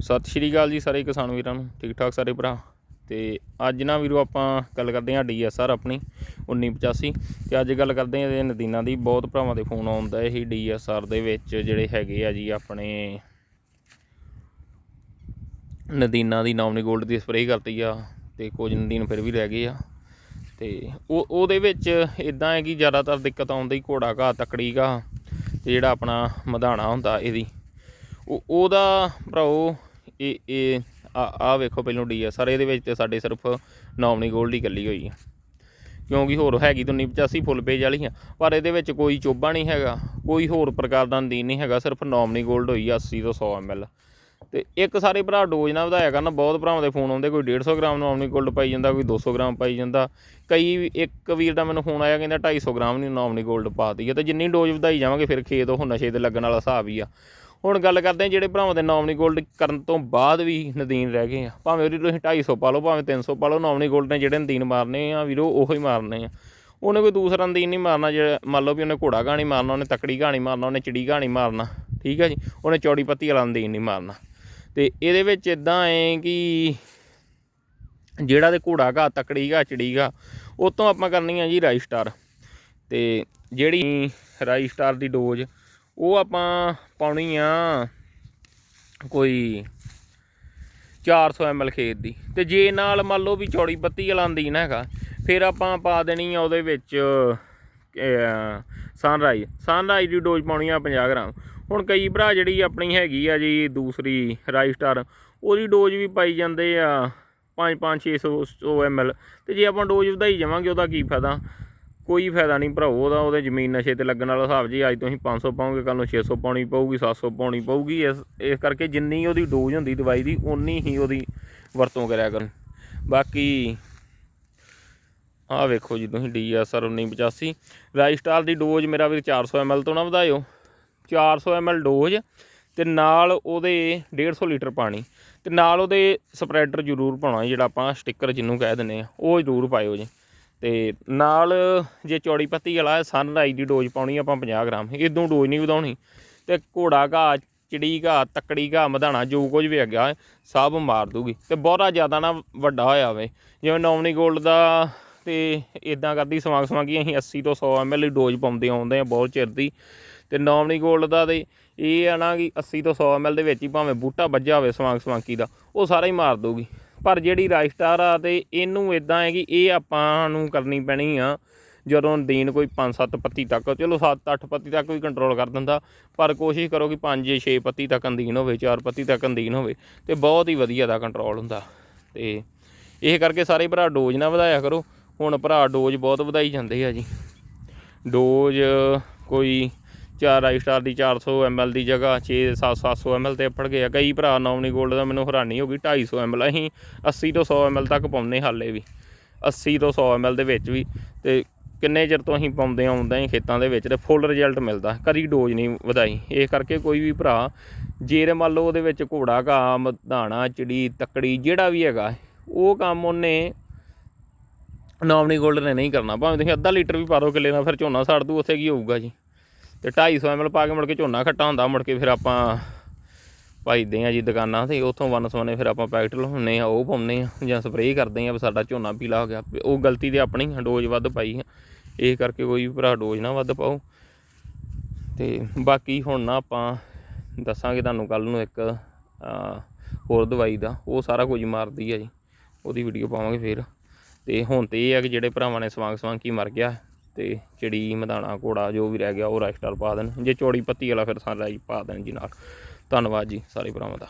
ਸਤਿ ਸ਼੍ਰੀ ਅਕਾਲ ਜੀ ਸਾਰੇ ਕਿਸਾਨ ਵੀਰਾਂ ਨੂੰ, ਠੀਕ ਠਾਕ ਸਾਰੇ ਭਰਾ। ਤੇ ਅੱਜ ਨਾ ਵੀਰੋ ਆਪਾਂ ਗੱਲ ਕਰਦੇ ਹਾਂ ਡੀਐਸਆਰ ਆਪਣੀ 1985 ਤੇ ਅੱਜ ਗੱਲ ਕਰਦੇ ਹਾਂ ਇਹਦੇ ਨਦੀਨਾਂ ਦੀ, ਬਹੁਤ ਭਰਾਵਾਂ ਦੇ ਫੋਨ ਆਉਂਦਾ ਇਹ ਡੀਐਸਆਰ ਦੇ ਵਿੱਚ ਜਿਹੜੇ ਹੈਗੇ ਆ ਜੀ ਆਪਣੇ ਨਦੀਨਾਂ ਦੀ ਨੌਮਨੀ 골ਡ ਦੀ ਸਪਰੇਅ ਕਰਤੀ ਆ, ਤੇ ਕੁਝ ਨਦੀਨ ਫਿਰ ਵੀ ਰਹਿ ਗਏ ਆ। ਤੇ ਉਹ, ਉਹਦੇ ਵਿੱਚ ਇਦਾਂ ਹੈ ਕਿ ਜ਼ਿਆਦਾਤਰ ਦਿੱਕਤ ਆਉਂਦੀ ਘੋੜਾ ਘਾਹ, ਤਕੜੀ ਘਾਹ, ਤੇ ਜਿਹੜਾ ਆਪਣਾ ਮਧਾਣਾ ਹੁੰਦਾ ਇਹਦੀ। ਉਹ, ਉਹਦਾ ਭਰਾਓ ਇਹ ਇਹ, ਆ ਵੇਖੋ ਪਹਿਲੋਂ ਡੀ ਆ ਸਰ ਇਹਦੇ ਵਿੱਚ ਤੇ ਸਾਡੇ ਸਿਰਫ ਨੌਮਨੀ ਗੋਲਡ ਹੀ ਕੱਲੀ ਹੋਈ ਆ। ਕਿਉਂਕਿ ਹੋਰ ਹੈਗੀ ਤਾਂ 85 ਫੁੱਲ ਪੇਜ ਵਾਲੀਆਂ ਪਰ ਇਹਦੇ ਵਿੱਚ ਕੋਈ ਚੋਬਾ ਨਹੀਂ ਹੈਗਾ, ਕੋਈ ਹੋਰ ਪ੍ਰਕਾਰ ਦਾ ਨਦੀਨ ਨਹੀਂ ਹੈਗਾ, ਸਿਰਫ ਨੌਮਨੀ ਗੋਲਡ ਹੋਈ ਆ 80 ਤੋਂ 100 ml ਤੇ ਇੱਕ ਸਾਰੇ ਭਰਾ ਡੋਜ਼ ਨਾਲ ਵਧਾਇਆ ਕਰਨ, ਬਹੁਤ ਭਰਾਵਾਂ ਦੇ ਫੋਨ ਆਉਂਦੇ, ਕੋਈ 150 ਗ੍ਰਾਮ ਨੌਮਨੀ ਗੋਲਡ ਪਾਈ ਜਾਂਦਾ, ਕੋਈ 200 ਗ੍ਰਾਮ ਪਾਈ ਜਾਂਦਾ। ਕਈ ਇੱਕ ਵੀਰ ਦਾ ਮੈਨੂੰ ਫੋਨ ਆਇਆ, ਕਹਿੰਦਾ 250 ਗ੍ਰਾਮ ਨਹੀਂ ਨੌਮਨੀ 골ਡ ਪਾਤੀ ਹੈ ਤੇ ਜਿੰਨੀ ਡੋਜ਼ ਵਧਾਈ ਜਾਵਾਂਗੇ, ਫਿਰ ਖੇਤ ਉਹ ਨਸ਼ੇ ਤੇ ਲੱਗਣ ਵਾਲਾ ਹਿਸਾਬ ਹੀ ਆ। ਹੁਣ ਗੱਲ ਕਰਦੇ ਆ ਜਿਹੜੇ ਭਰਾਵਾਂ ਦੇ ਨੌਮਨੀ ਗੋਲਡ ਕਰਨ ਤੋਂ ਬਾਅਦ ਵੀ ਨਦੀਨ ਰਹਿ ਗਏ ਆ। ਭਾਵੇਂ ਉਹਦੀ ਤੁਸੀਂ 250 ਪਾ ਲਓ, ਭਾਵੇਂ 300 ਪਾ ਲਓ ਨੌਮਨੀ ਗੋਲਡ ਨੇ ਜਿਹੜੇ ਨਦੀਨ ਮਾਰਨੇ ਆ ਵੀਰੋ, ਉਹੋ ਹੀ ਮਾਰਨੇ ਆ। ਉਹਨੇ ਕੋਈ ਦੂਸਰਾ ਨਦੀਨ ਨਹੀਂ ਮਾਰਨਾ, ਜਿਹੜਾ ਮੰਨ ਲਓ ਵੀ ਉਹਨੇ ਘੋੜਾ ਗਾਣੀ ਮਾਰਨਾ, ਉਹਨੇ ਤਕੜੀ ਗਾਣੀ ਮਾਰਨਾ, ਉਹਨੇ ਚਿੜੀ ਗਾਣੀ ਮਾਰਨਾ, ਠੀਕ ਹੈ ਜੀ? ਉਹਨੇ ਚੌੜੀ ਪੱਤੀ ਵਾਲਾ ਨਦੀਨ ਨਹੀਂ ਮਾਰਨਾ। ਤੇ ਇਹਦੇ ਵਿੱਚ ਇਦਾਂ ਹੈ ਕਿ ਜਿਹੜਾ ਤੇ ਘੋੜਾ ਘਾ ਤਕੜੀ ਘਾ ਚਿੜੀ ਘਾ ਉਹ ਤੋਂ ਆਪਾਂ ਕਰਨੀ ਆ ਜੀ ਰਾਈ ਸਟਾਰ। ਤੇ ਜਿਹੜੀ ਰਾਈ ਸਟਾਰ ਦੀ ਡੋਜ਼ ਉਹ ਆਪਾਂ ਪਾਉਣੀ ਆ ਕੋਈ 400 ml ਖੇਤ ਦੀ। ਤੇ ਜੇ ਨਾਲ ਮੰਨ ਲਓ ਵੀ ਚੌੜੀ ਬੱਤੀ ਵਾਲਾ ਨਾ ਹੈਗਾ, ਫਿਰ ਆਪਾਂ ਪਾ ਦੇਣੀ ਆ ਉਹਦੇ ਵਿੱਚ ਸਨਰਾਈਜ਼ ਸਨਰਾਈਜ਼ ਦੀ ਡੋਜ਼ ਪਾਉਣੀ ਆ 50 ਗ੍ਰਾਮ। ਹੁਣ ਕਈ ਭਰਾ ਜਿਹੜੀ ਆਪਣੀ ਹੈਗੀ ਆ ਜੀ ਦੂਸਰੀ ਰਾਈ ਸਟਾਰ ਉਹਦੀ ਡੋਜ਼ ਵੀ ਪਾਈ ਜਾਂਦੇ ਆ 5 5 600 ml ਤੇ ਜੇ ਆਪਾਂ ਡੋਜ਼ ਵਧਾਈ ਜਾਵਾਂਗੇ, ਉਹਦਾ ਕੀ ਫਾਇਦਾ? ਕੋਈ ਫਾਇਦਾ ਨਹੀਂ ਭਰਾਓ, ਉਹਦਾ ਉਹਦੇ ਜ਼ਮੀਨ ਨਸ਼ੇ ਤੇ ਲੱਗਣ ਵਾਲਾ ਹਿਸਾਬ ਜੀ, ਅੱਜ ਤੁਸੀਂ 500 ਪਾਓਗੇ ਕੱਲ ਨੂੰ 600 ਪਾਉਣੀ ਪਊਗੀ 700 ਪਾਉਣੀ ਪਊਗੀ, ਇਸ ਇਸ ਕਰਕੇ ਜਿੰਨੀ ਉਹਦੀ ਡੋਜ਼ ਹੁੰਦੀ ਦਵਾਈ ਦੀ ਉਨੀ ਹੀ ਉਹਦੀ ਵਰਤੋਂ ਕਰਿਆ ਕਰਨ। ਬਾਕੀ ਆਹ ਵੇਖੋ ਜੀ ਤੁਸੀਂ ਡੀਐਸਆਰ 1985 ਰਾਈਸਟਾਰ ਦੀ ਡੋਜ਼ ਮੇਰਾ ਵੀਰ 400 ml ਤੋਂ ਨਾ ਵਧਾਇਓ। 400 ml ਡੋਜ਼ ਤੇ ਨਾਲ ਉਹਦੇ 150 ਲੀਟਰ ਪਾਣੀ ਤੇ ਨਾਲ ਉਹਦੇ ਸਪਰੈਡਰ ਜ਼ਰੂਰ ਪਾਉਣਾ ਜਿਹੜਾ ਆਪਾਂ ਸਟicker ਜਿਹਨੂੰ ਕਹਿ ਦਿੰਦੇ ਆ, ਉਹ ਜ਼ਰੂਰ ਪਾਇਓ ਜੀ। ਤੇ ਨਾਲ ਜੇ ਚੌੜੀ ਪੱਤੀ ਵਾਲਾ ਸਨਰਾਈਜ਼ ਦੀ ਡੋਜ਼ ਪਾਉਣੀ ਆਪਾਂ 50 ਗ੍ਰਾਮ। ਇਦੋਂ ਡੋਜ਼ ਨਹੀਂ ਵਧਾਉਣੀ। ਤੇ ਘੋੜਾ ਘਾਹ ਚਿੜੀ ਘਾਹ ਤੱਕੜੀ ਘਾਹ ਮਧਾਣਾ, ਜੋ ਕੁਝ ਵੀ ਹੈਗਾ, ਸਭ ਮਾਰ ਦੂਗੀ। ਤੇ ਬਹੁਤਾ ਜ਼ਿਆਦਾ ਨਾ ਵੱਡਾ ਹੋਇਆ ਹੋਵੇ। ਜਿਵੇਂ ਨੌਮਨੀ ਗੋਲਡ ਦਾ ਤੇ ਇਦਾਂ ਕਰਦੀ, ਸਵਾਂਗ ਸਵਾਂਗੀ, ਅਸੀਂ 80 ਤੋਂ 100 ml ਦੀ ਡੋਜ਼ ਪਾਉਂਦੇ ਆਉਂਦੇ ਆ, ਬਹੁਤ ਚਿਰ ਦੀ। ਤੇ ਨੌਮਨੀ ਗੋਲਡ ਦਾ ਤੇ ਇਹ ਆ ਨਾ ਕਿ 80 ਤੋਂ 100 ml ਦੇ ਵਿੱਚ ਹੀ ਭਾਵੇਂ ਬੂਟਾ ਵੱਜਾ ਹੋਵੇ ਸਵਾਂਗ ਸਵਾਂਕੀ ਦਾ, ਉਹ ਸਾਰਾ ਹੀ ਮਾਰ ਦੂਗੀ। ਪਰ ਜਿਹੜੀ ਰਾਈਸਟਾਰ ਆ ਤੇ ਇਹਨੂੰ ਇਦਾਂ ਹੈ ਕਿ ਇਹ ਆਪਾਂ ਨੂੰ ਕਰਨੀ ਪੈਣੀ ਆ, ਜਦੋਂ ਦੀਨ ਕੋਈ 5-7 ਪੱਤੀ ਤੱਕ, ਚਲੋ 7-8 ਪੱਤੀ ਤੱਕ ਵੀ ਕੰਟਰੋਲ ਕਰ ਦਿੰਦਾ, ਪਰ ਕੋਸ਼ਿਸ਼ ਕਰੋ ਕਿ 5-6 ਪੱਤੀ ਤੱਕ ਅੰਦੀਨ ਹੋਵੇ 4 ਪੱਤੀ ਤੱਕ ਅੰਦੀਨ ਹੋਵੇ ਤੇ ਬਹੁਤ ਹੀ ਵਧੀਆ ਦਾ ਕੰਟਰੋਲ ਹੁੰਦਾ। ਤੇ ਇਹ ਕਰਕੇ ਸਾਰੇ ਭਰਾ ਡੋਜ਼ ਨਾ ਵਧਾਇਆ ਕਰੋ। ਹੁਣ ਭਰਾ ਡੋਜ਼ ਬਹੁਤ ਵਧਾਈ ਜਾਂਦੇ ਆ ਜੀ। ਡੋਜ਼ ਕੋਈ ਚਾਰ ਆਈ ਸਟਾਰ ਦੀ 400 ml ਦੀ ਜਗ੍ਹਾ 6 700 ml ਤੇ ਪੜ ਗਏ ਆ। ਕਈ ਭਰਾ ਨੌਮਨੀ 골ਡ ਦਾ ਮੈਨੂੰ ਹੈਰਾਨੀ ਹੋ ਗਈ 250 ml ਅਸੀਂ 80 ਤੋਂ 100 ml ਤੱਕ ਪਾਉਂਦੇ ਹਾਲੇ ਵੀ। 80 ਤੋਂ 100 ml ਦੇ ਵਿੱਚ ਵੀ ਤੇ ਕਿੰਨੇ ਚਿਰ ਤੋਂ ਅਸੀਂ ਪਾਉਂਦੇ ਆਉਂਦੇ ਹਾਂ ਖੇਤਾਂ ਦੇ ਵਿੱਚ ਤੇ ਫੁੱਲ ਰਿਜ਼ਲਟ ਮਿਲਦਾ। ਕਦੀ ਡੋਜ਼ ਨਹੀਂ ਵਧਾਈ। ਇਸ ਕਰਕੇ ਕੋਈ ਵੀ ਭਰਾ ਜੇ ਮੰਨ ਲਓ ਉਹਦੇ ਵਿੱਚ ਘੋੜਾ, ਘਾਹ, ਦਾਣਾ, ਚਿੜੀ, ਤੱਕੜੀ ਜਿਹੜਾ ਵੀ ਹੈਗਾ, ਉਹ ਕੰਮ ਉਹਨੇ ਨੌਮਨੀ 골ਡ ਨੇ ਨਹੀਂ ਕਰਨਾ। ਭਾਵੇਂ ਤੁਸੀਂ ਅੱਧਾ ਲੀਟਰ ਵੀ ਪਾ ਦਿਓ ਕਿੱਲੇ ਨਾਲ ਫਿਰ ਝੋਨਾ ਸਾੜ ਦੂ, ਉੱਥੇ ਕੀ ਹੋਊਗਾ ਜੀ? ਤੇ 250 ml ਪਾ ਕੇ ਮੁੜ ਕੇ ਝੋਨਾ ਖੱਟਾ ਹੁੰਦਾ, ਮੁੜ ਕੇ ਫਿਰ ਆਪਾਂ ਪਾਈਦੇ ਆ ਜੀ ਦੁਕਾਨਾਂ ਤੇ, ਉੱਥੋਂ ਵਨ ਸਵਨੇ ਫਿਰ ਆਪਾਂ ਪੈਕਟ ਲਾਉਂਦੇ ਆ, ਉਹ ਪਾਉਂਦੇ ਆ, ਜਾਂ ਸਪਰੇਅ ਕਰਦੇ ਆ, ਵੀ ਸਾਡਾ ਝੋਨਾ ਪੀਲਾ ਹੋ ਗਿਆ। ਉਹ ਗਲਤੀ ਤੇ ਆਪਣੀ ਡੋਜ਼ ਵੱਧ ਪਾਈ ਆ। ਇਹ ਕਰਕੇ ਕੋਈ ਵੀ ਭਰਾ ਡੋਜ਼ ਨਾ ਵੱਧ ਪਾਓ। ਤੇ ਬਾਕੀ ਹੁਣ ਨਾ ਆਪਾਂ ਦੱਸਾਂਗੇ ਤੁਹਾਨੂੰ ਕੱਲ ਨੂੰ ਇੱਕ ਹੋਰ ਦਵਾਈ ਦਾ, ਉਹ ਸਾਰਾ ਕੁਝ ਮਾਰਦੀ ਆ ਜੀ। ਉਹਦੀ ਵੀਡੀਓ ਪਾਵਾਂਗੇ ਫਿਰ। ਤੇ ਹੁਣ ਤੇ ਇਹ ਆ ਕਿ ਜਿਹੜੇ ਭਰਾਵਾਂ ਨੇ ਸਵਾਂਗ ਕੀ ਮਰ ਗਿਆ। ਤੇ ਚਿੜੀ ਮਧਾਣਾ ਘੋੜਾ, ਜੋ ਵੀ ਰਹਿ ਗਿਆ, ਉਹ ਰਾਈਸਟਾਰ ਪਾ ਦੇਣ। ਜੇ ਚੌੜੀ ਪੱਤੀ ਵਾਲਾ ਫਿਰ ਸਨਰਾਈਜ਼ ਪਾ ਦੇਣ ਜੀ ਨਾਲ। ਧੰਨਵਾਦ ਜੀ ਸਾਰੇ ਭਰਾਵਾਂ ਦਾ।